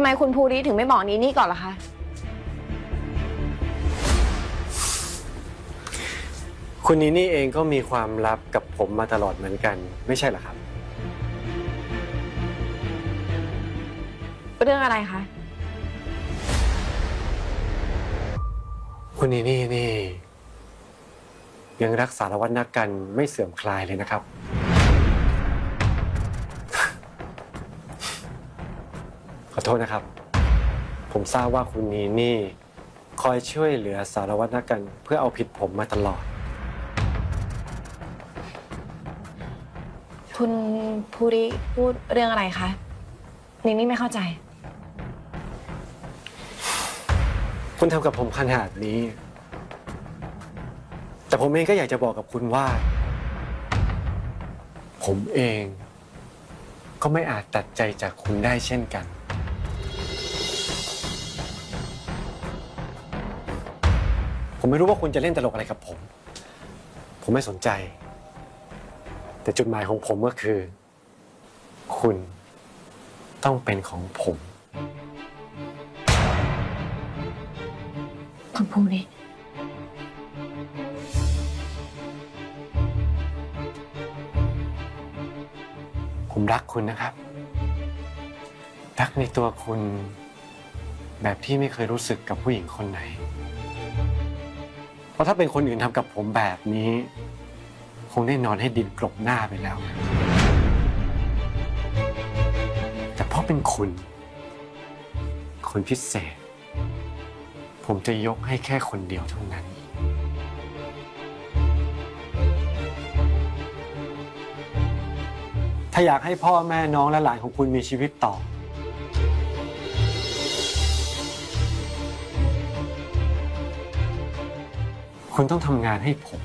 ทำไมคุณภูริถึงไม่บอกนีนี่ก่อนล่ะคะ คุณนีนี่เองก็มีความลับกับผมมาตลอดเหมือนกัน ไม่ใช่เหรอครับ เรื่องอะไรคะ คุณนีนี่นี่ ยังรักสารวัตรนักกันไม่เสื่อมคลายเลยนะครับ อโทษนะครับ ผมทราบว่าคุณนีนี่ คอยช่วยเหลือสารวัตรนักกัน เพื่อเอาผิดผมมาตลอด คุณภูริพูดเรื่องอะไรคะนีนี่ไม่เข้าใจ คุณทำกับผมขนาดนี้ แต่ผมเองก็อยากจะบอกกับคุณว่า ผมเอง ก็ไม่อาจตัดใจจากคุณได้เช่นกัน ผมไม่รู้ว่าคุณจะเล่นตลกอะไรกับผม ผมไม่สนใจ แต่จุดหมายของผมก็คือ คุณต้องเป็นของผม คุณภูริผมรักคุณนะครับ รักในตัวคุณแบบที่ไม่เคยรู้สึกกับผู้หญิงคนไหนเพ ราะถ้าเป็นคนอื่นทำกับผมแบบนี้ คงได้นอนให้ดินกลบหน้าไปแล้ว แต่เพราะเป็นคุณ คนพิเศษ ผมจะยกให้แค่คนเดียวเท่านั้น ถ้าอยากให้พ่อแม่น้องและหลานของคุณมีชีวิตต่อ คุณต้องทำงานให้ผม